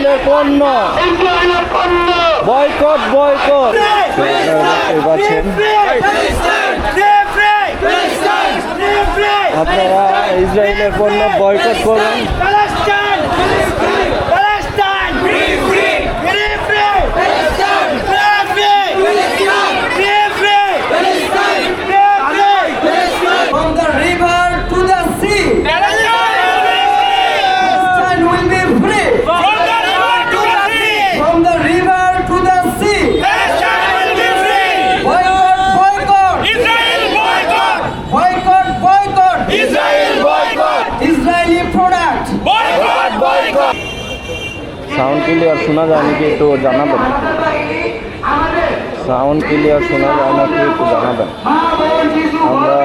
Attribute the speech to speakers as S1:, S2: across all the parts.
S1: ইসরায়েলের পণ্য boycott boycott পাচ্ছেন আপনারা ইসরায়েলের পণ্য বয়কট করুন সাউন্ড ক্লিয়ার শোনা যায় নাকি একটু জানাবেন? সাউন্ড ক্লিয়ার শোনা যায় নাকি একটু জানাবেন? আমরা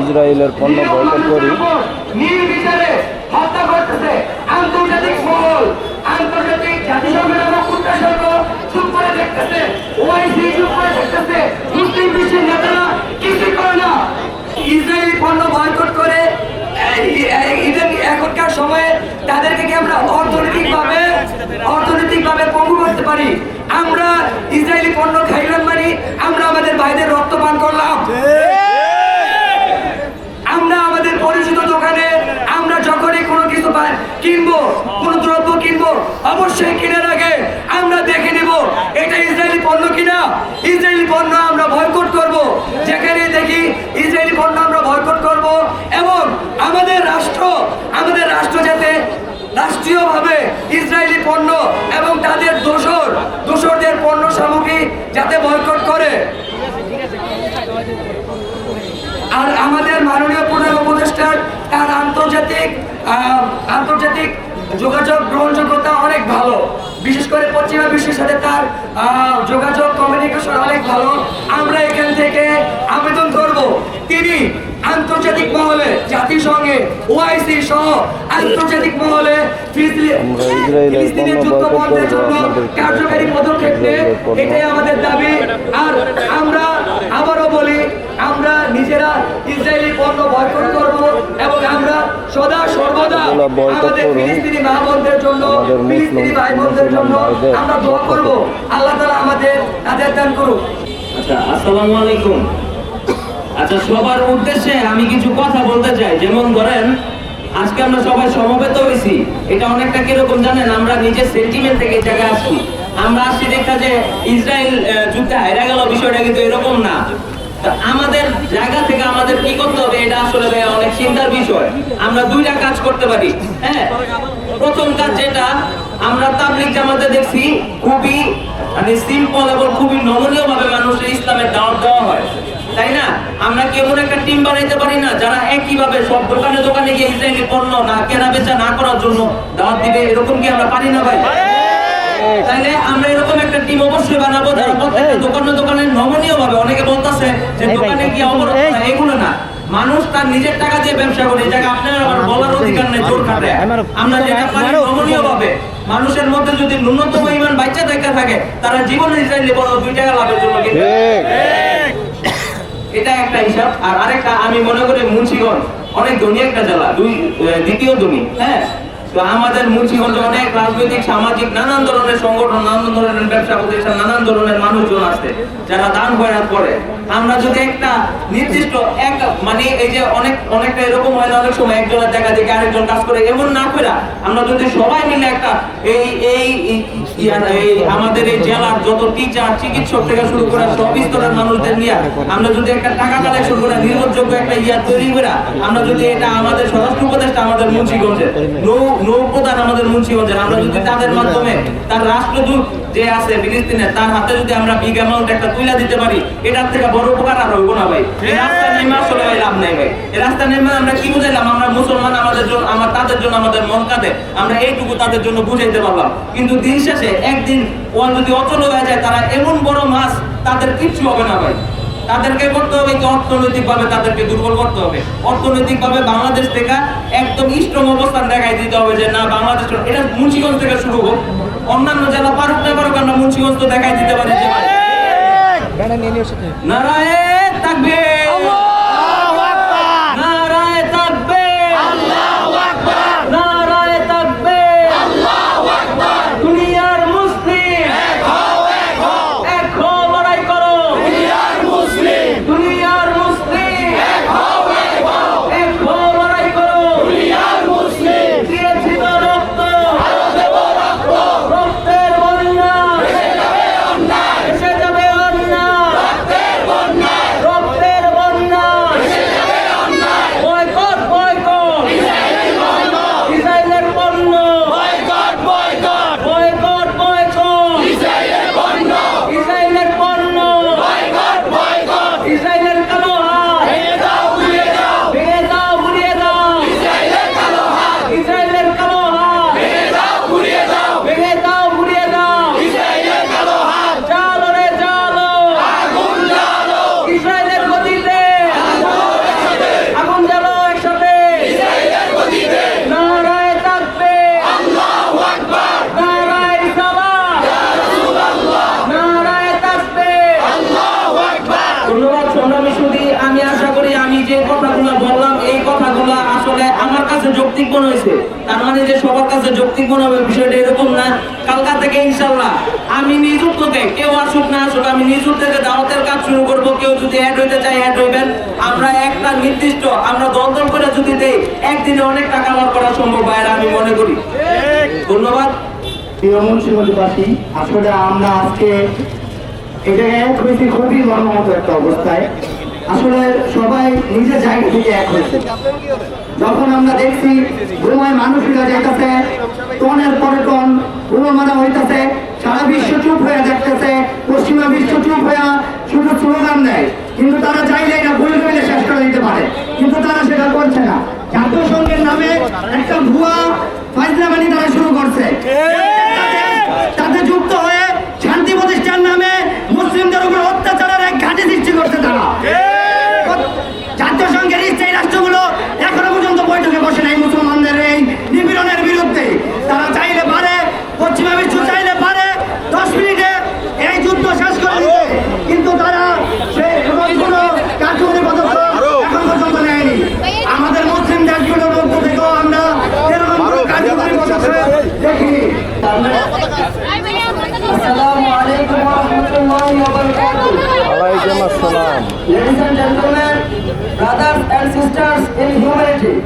S1: ইসরায়েলের পণ্য বয়কট করি
S2: নির্বিচারে হত্যা করতেছে আন্তর্জাতিক মহল আন্তর্জাতিক জাতিসংঘের এবং উত্তরসর্গ চুপ করে দেখতেছে ওআইসি চুপ করে দেখতেছে মুসলিম বিশ্বের নেতারা কিছু করে না
S3: ইসরায়েলি পণ্য বয়কট করে এই- এই- ইদানিং এখনকার সময়ে তাদেরকে কি আমরা অর্থনৈতিকভাবে অর্থনৈতিকভাবে পঙ্গু করতে পারি? আমরা ইসরায়েলি পণ্য খাইলাম মানে আমরা আমাদের ভাইদের রক্ত পান করলাম। আমরা আমাদের পরিচিত দোকানে আমরা যখনই কোনো কিছু কিনবো, কোনো দ্রব্য কিনবো, অবশ্যই কেনার আগে আমরা দেখে নেব, এটা ইসরায়েলি পণ্য কিনা? ইসরায়েলি পণ্য আমরা বয়কট করব যেখানে দেখি ইসরায়েলি পণ্য আমরা বয়কট করব এবং আমাদের রাষ্ট্র আমাদের রাষ্ট্র যাতে রাষ্ট্রীয়ভাবে ইসরায়েলি পণ্য এবং তাদের দোসর, দোসরদের পণ্য সামগ্রী যাতে বয়কট করে। আর আমাদের মাননীয় প্রধান উপদেষ্টার তার আন্তর্জাতিক আন্তর্জাতিক যোগাযোগ গ্রহণযোগ্যতা অনেক ভালো। বিশেষ করে পশ্চিমা বিশ্বের সাথে তার যোগাযোগ কমিউনিকেশন অনেক ভালো। আমরা এখান থেকে আবেদন করব। তিনি আন্তর্জাতিক মহলে জাতিসংঘে ওআইসি সহ আন্তর্জাতিক মহলে ফিলিস্তিনের যুদ্ধ বন্ধের জন্য কার্যকারী পদক্ষেপ নেয় এটাই আমাদের দাবি। আর আমরা আবারও বলি আমরা নিজেরা ইসরায়েলি পণ্য বয়কট করব এবং আমরা সদা সর্বদা আমাদের
S1: করুন।
S3: ফিলিস্তিনি মা বোনদের জন্য ফিলিস্তিনি ভাই বোনদের জন্য আমরা দোয়া করব। আল্লাহ তাআলা আমাদের তাদের দান করুক।
S4: আচ্ছা আসসালামু আলাইকুম। আচ্ছা সবার উদ্দেশ্যে আমি কিছু কথা বলতে চাই। যেমন ধরেন, আজকে আমরা সবাই সমবেত হয়েছি। এটা অনেকটা কীরকম জানেন? আমরা নিজের সেন্টিমেন্ট থেকে জায়গায় আসছি। আমরা আসছি দেখা যে ইসরায়েল যুদ্ধে হাইরা গেল, বিষয়টা কিন্তু এরকম না। আমাদের জায়গা থেকে আমাদের কি করতে হবে, এটা আসলে অনেক চিন্তার বিষয়। আমরা দুইটা কাজ করতে পারি। হ্যাঁ? প্রথম কাজ যেটা, আমরা তাবলিক জামাতে দেখছি, খুবই মানে সিম্পল এবং খুবই নমনীয় ভাবে মানুষের ইসলামের দাওয়াত দেওয়া হয়। তাই না? আমরা কি এমন একটা টিম বানাইতে পারি না যারা একই ভাবে সব দোকানে দোকানে গিয়ে ইসরায়েলি পণ্য না কেনা বেচা না করার জন্য দাওয়াত দিবে এরকম কি আমরা পারি না ভাই? তাইলে আমরা এরকম একটা টিম অবশ্যই বানাবো যারা প্রত্যেকটা দোকানে দোকানে নমনীয় ভাবে অনেকে বলতাছে যে দোকানে গিয়ে অবরোধ এগুলো না। মানুষ তার নিজের টাকা দিয়ে ব্যবসা করে জায়গায় আপনার আবার বলার অধিকার নেই জোর খাটে। আমরা যেটা পারি নমনীয় ভাবে মানুষের মধ্যে যদি ন্যূনতম ইমান বাচ্চা দেখা থাকে তারা জীবনে ইসরায়েলি বড় দুই টাকা লাভের জন্য কিন্তু
S1: ঠিক।
S4: এটা একটা হিসাব। আর আরেকটা, আমি মনে করি মুন্সিগঞ্জ অনেক ধনী একটা জেলা। দুই দ্বিতীয় ধনী। হ্যাঁ? তো আমাদের মুন্সিগঞ্জে অনেক রাজনৈতিক, সামাজিক, নানান ধরনের সংগঠন, নানান ধরনের ব্যবসা প্রতিষ্ঠান, নানান ধরনের মানুষজন আছে যারা দান খয়রাত করে। আমরা যদি একটা নির্দিষ্ট এক মানে এই যে অনেক, অনেকটা এরকম হয় না, অনেক সময় একজনের জায়গা থেকে আরেকজন কাজ করে, এমন না করে আমরা যদি সবাই মিলে একটা এই এই, এই- আমাদের এই জেলার যত টিচার, চিকিৎসক থেকে শুরু করে সব স্তরের মানুষদের নিয়ে আমরা যদি একটা টাকা কালেকশন করে, নির্ভরযোগ্য একটা ইয়া তৈরি করে আমরা যদি এটা আমাদের স্বরাষ্ট্র উপদেষ্টা আমাদের মুন্সিগঞ্জের নৌ আমাদের মুন্সিগঞ্জের। আমরা যদি তাদের মাধ্যমে তার রাষ্ট্রদূত যে আছে ফিলিস্তিনের তার হাতে যদি আমরা বিগ অ্যামাউন্ট একটা তুলে দিতে পারি এটার থেকে বড় উপকার আর হইব না ভাই। নেমে আসলে ভাই লাভ নেই ভাই। নেমে আমরা কি বুঝাইলাম? আমরা মুসলমান আমাদের জন্য আমার তাদের জন্য আমাদের মন কাঁদে। আমরা এইটুকু তাদের জন্য বুঝাইতে পারলাম। কিন্তু দিন শেষে একদিন ও যদি অচল হয়ে যায় তারা এমন বড় মাছ তাদের কিচ্ছু হবে না ভাই। তাদেরকে করতে হবে কি অর্থনৈতিক ভাবে তাদেরকে দুর্বল করতে হবে? অর্থনৈতিক ভাবে বাংলাদেশ থেকে একদম স্ট্রং অবস্থান দেখাই দিতে হবে যে না বাংলাদেশ এটা মুন্সিগঞ্জ থেকে শুরু হোক। অন্যান্য জেলা পারুক না পারুক আমরা মুন্সিগঞ্জ তো দেখাই দিতে পারি নারায়ণ ভাই, যৌক্তিক মনে হয়েছে। তার মানে যে সবার কাছে যৌক্তিক মনে হবে বিষয়টা এরকম না। কালকা থেকে ইনশাল্লাহ আমি নিজ উদ্যোগে কেউ আসুক না আসুক, আমি নিজ উদ্যোগে দাওয়াতের কাজ শুরু করব। কেউ যদি অ্যাড হইতে চায় অ্যাড হইবেন। আমরা একটা নির্দিষ্ট, আমরা দল দল করে যদি দেই, একদিনে অনেক টাকা আমার করা সম্ভব বাইরে আমি মনে করি। ধন্যবাদ।
S5: প্রিয় মুন্সিগঞ্জবাসী আসলে আমরা আজকে এটা এক হয়েছে খুবই মর্মাহত একটা অবস্থায় আসলে সবাই নিজের জায়গা থেকে এক হয়েছে। যখন আমরা দেখছি ঘুমায় মানুষেরা যাইতেছে, টনের পরে টনগুলো মারা হইতেছে, সারা বিশ্ব চুপ হয়ে দেখতেছে, পশ্চিমা বিশ্ব চুপ হয়ে শুধু স্লোগান দেয়। কিন্তু তারা চাইলে এটা বলে বলে শেষ করে দিতে পারে। কিন্তু তারা সেটা করছে না। জাতীয় সংঘের নামে একটা
S2: Ladies and gentlemen, brothers and sisters in humanity,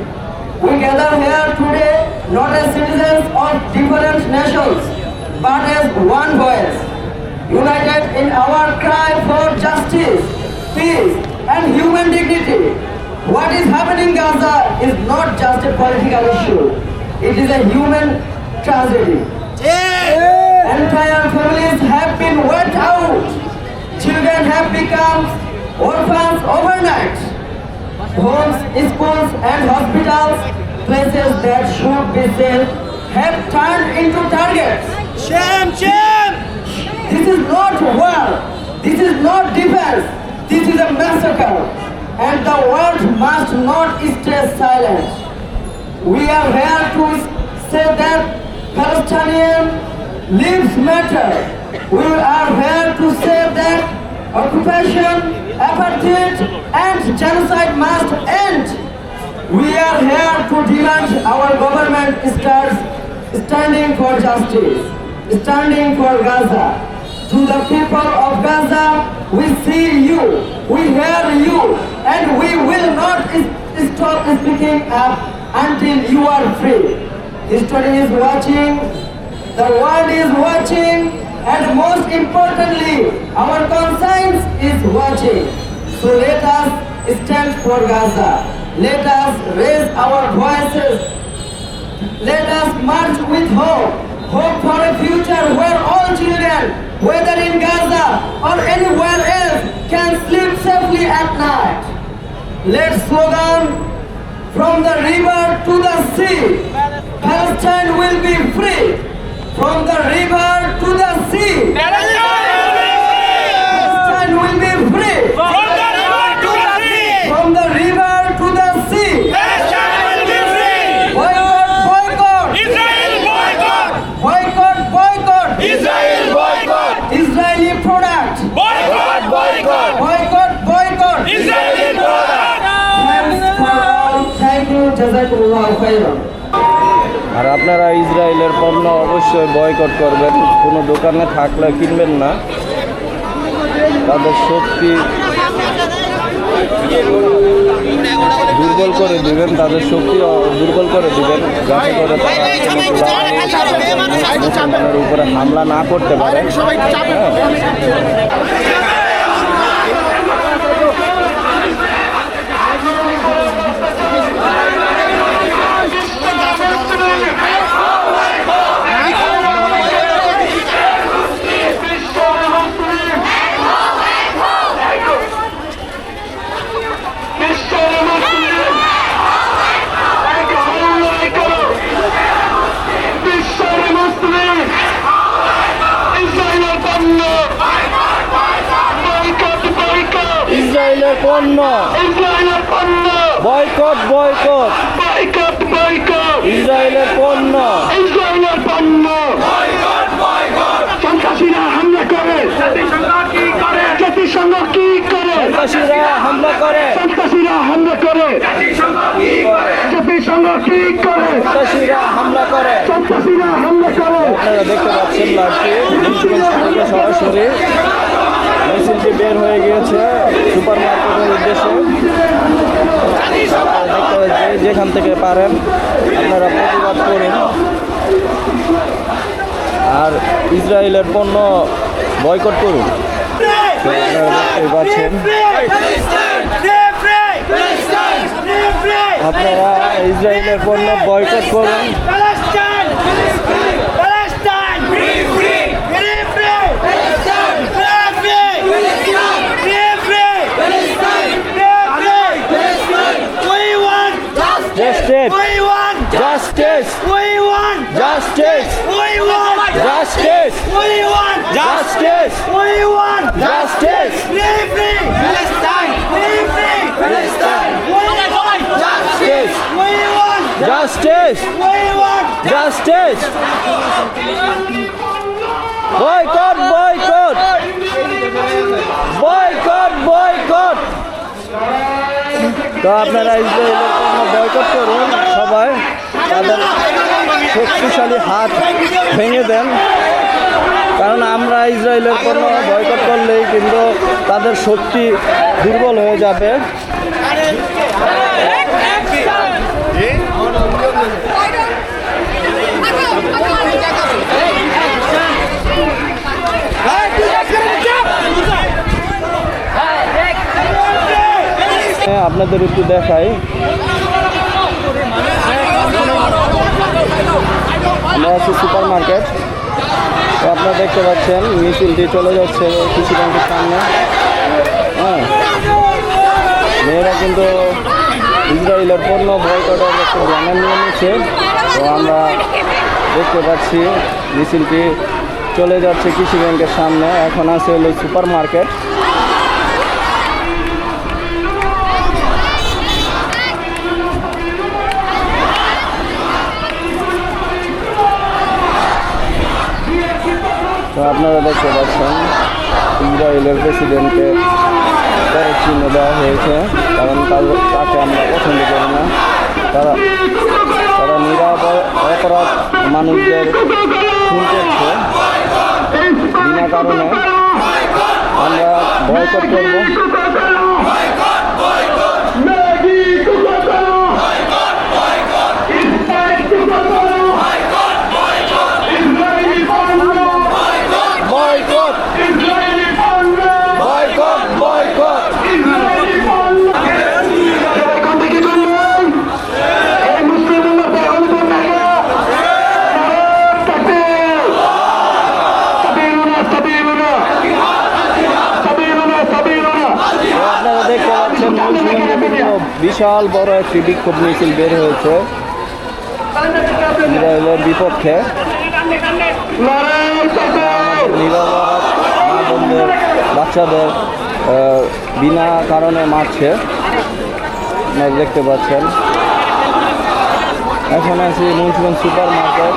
S2: we gather here today not as citizens of different nations, but as one voice, united in our cry for justice, peace, and human dignity. What is happening in Gaza is not just a political issue, it is a human tragedy. Entire families have been wiped out. Children have become orphans overnight. Homes, schools, and hospitals, places that should be safe, have turned into targets. Shame, shame! This is not war. This is not defense. This is a massacre. And the world must not stay silent. We are here to say that Palestinian lives matter. We are here to say that occupation, apartheid, and genocide must end. We are here to demand our government starts standing for justice, standing for Gaza. To the people of Gaza, we see you, we hear you, and we will not stop speaking up until you are free. History is watching, the world is watching, and most importantly, our conscience is watching. So let us stand for Gaza. Let us raise our voices let us march with hope. Hope for a future where all children, whether in Gaza or anywhere else, can sleep safely at night. Let's slogan from the river to the sea. Palestine will be free. From the river to the sea. Palestine will be free.
S1: ইসরায়েলের পণ্য অবশ্যই boycott করবেন। কোনো দোকানে থাকলে কিনবেন না। তাদের শক্তি দুর্বল করে দিবেন, তাদের শক্তি দুর্বল করে দিবেন, যাতে করে মুসলমানের উপরে হামলা না করতে পারে হ্যাঁ। ইসরায়েলের পণ্য বয়কট বয়কট ইসরায়েলের পণ্য
S5: সন্ত্রাসীরা হামলা করে জাতিসংঘ কি করে
S1: সন্ত্রাসীরা হামলা করে
S5: সন্ত্রাসীরা হামলা করে জাতিসংঘ কি করে
S1: করে
S5: সন্ত্রাসীরা হামলা করে
S1: আপনারা দেখতে পাচ্ছেন লাইভটি মুন্সিগঞ্জ থেকে সরাসরি মিছিলটি বের হয়ে গিয়েছে সুপার মার্কেটের উদ্দেশ্যে যেখান থেকে পারেন, আপনারা প্রতিবাদ করুন আর ইসরায়েলের পণ্য বয়কট করুন। আপনারা ইসরায়েলের পণ্য বয়কট করুন। freedom. We want justice. We want justice. We want justice. We want justice. We want justice. We free Palestine. We free Palestine. We want justice. We want justice. We want justice. Boycott, boycott. Boycott, boycott. তো আপনারা ইসরায়েলের পণ্য boycott করুন সবাই, তাদের শক্তিশালী হাত ভেঙে দেন। কারণ আমরা ইসরায়েলের পণ্য বয়কট করলেই কিন্তু তাদের শক্তি দুর্বল হয়ে যাবে। আপনাদের একটু দেখাই। আমরা আছি সুপার মার্কেট আপনারা দেখতে পাচ্ছেন মিছিলটি চলে যাচ্ছে কৃষি ব্যাংকের সামনে। হ্যাঁ মেয়েরা কিন্তু ইসরায়েলের পণ্য বয়কটের একটা ব্যানার নিয়ে নিচ্ছে। তো আমরা দেখতে পাচ্ছি মিছিলটি চলে যাচ্ছে কৃষি ব্যাংকের সামনে। এখন আছে হলো সুপার মার্কেট তো আপনারা দেখতে পাচ্ছেন, ইসরায়েলের প্রেসিডেন্টকে পরে চিহ্ন দেওয়া হয়েছে, কারণ তাকে আমরা পছন্দ করি না। তারা তারা নিরাপ অপরাধ মানুষদের খুন বিনা কারণে আমরা বয়কট করব বয়কট বয়কট বয়কট
S5: এখান থেকে চলুন এই মুসলিম উম্মতের অনুদান নাগা সাবিরুনা সাবিরুনা সাবিরুনা সাবিরুনা
S1: আপনারা দেখতে পাচ্ছেন মুসলিমদের কিন্তু বিশাল বড় একটি বিক্ষোভ মিছিল বের হয়েছে ইসরায়েলের বিপক্ষে। বাচ্চাদের বিনা কারণে মারছে। দেখতে পাচ্ছেন। এখন আছি মুন্সিগঞ্জ সুপার মার্কেট।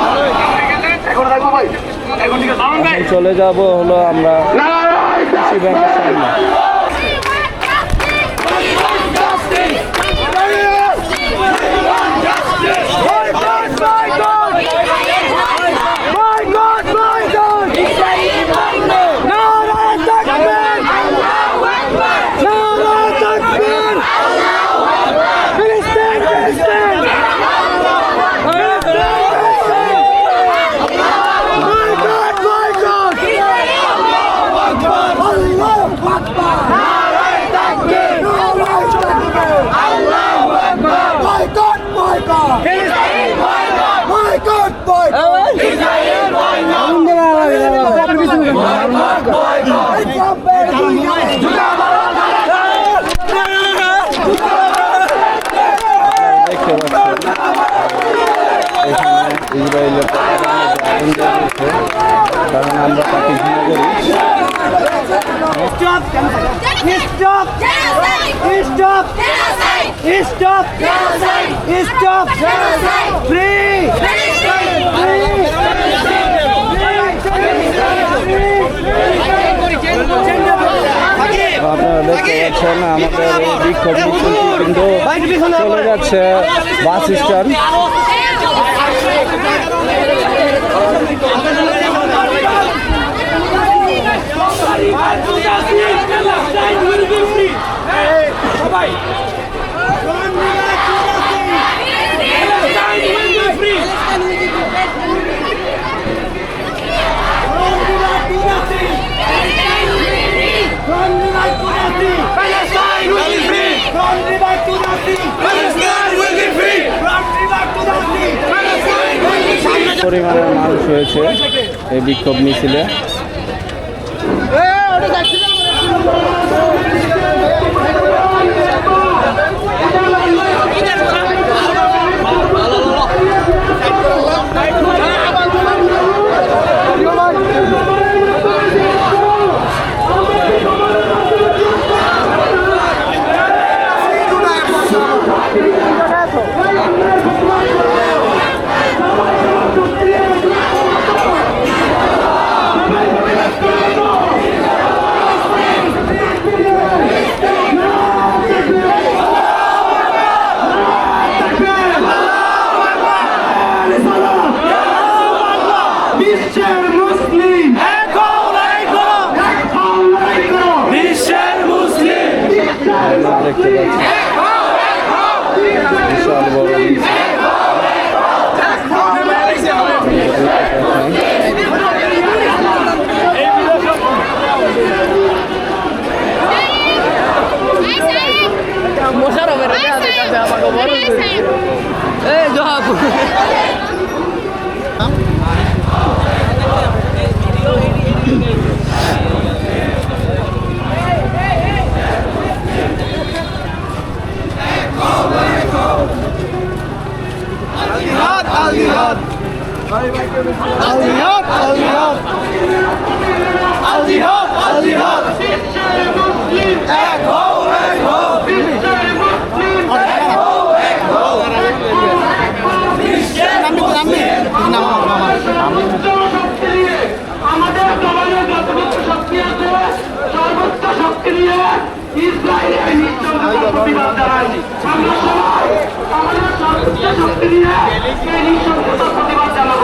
S1: চলে যাব হলো আমরা কৃষি ব্যাংকের সামনে। ইসরায়েলের কারণ আমরা তাকে ঘৃণা করি আমাদের বিক্ষোভ কিন্তু চলে যাচ্ছে বাস স্ট্যান্ড। হবে পরিমাণের মানুষ হয়েছে এই বিক্ষোভ মিছিলে। Al-Jihad! Al-Jihad! Al-Jihad! Al-Jihad! Al-Jihad!
S6: আমাদের জবানের যতটুকু শক্তি আছে সর্বোচ্চ শক্তি নিয়ে ইসরায়েলের নিঃসঙ্গত প্রতিবাদ জানাই আমরা সবাই আমাদের সর্বোচ্চ শক্তি নিয়ে এই নিঃসঙ্গত প্রতিবাদ জানাব।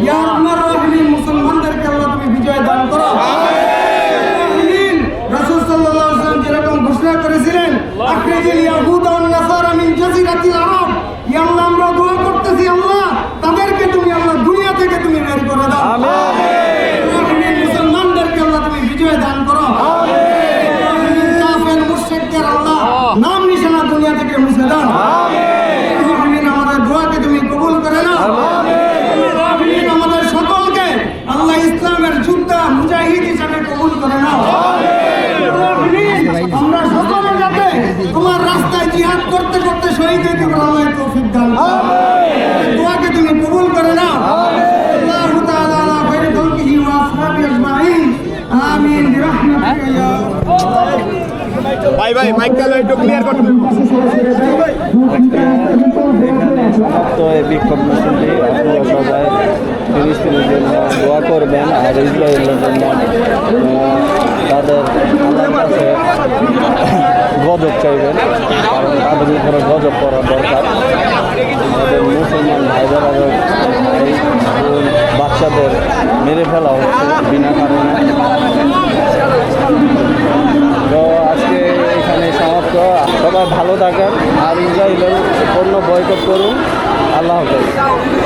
S7: 一 সাইকেল একটু ক্লিয়ার করতে
S1: তো এই বিক্ষোভ মিছিলটি আপনারা সবাই ফিলিস্তিনের জন্য দোয়া করবেন আর ইসরায়েলের জন্য তাদের গজব চাইবেন, কারণ তাদের উপরে গজব করা দরকার। মুসলমান ভাই বাচ্চাদের মেরে ফেলা হচ্ছে বিনা কারণে। তো সবাই ভালো থাকেন আর ইসরায়েলের পণ্য বয়কট করুন। আল্লাহ হাফেজ।